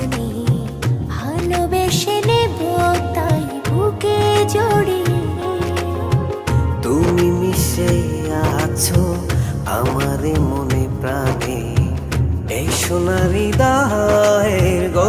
আগুনে ভালোবেসে নেব তাই বুকে জড়িয়ে। তুমি মিশে আছো আমার মনে প্রাণে। এই সোনারি দাহের গো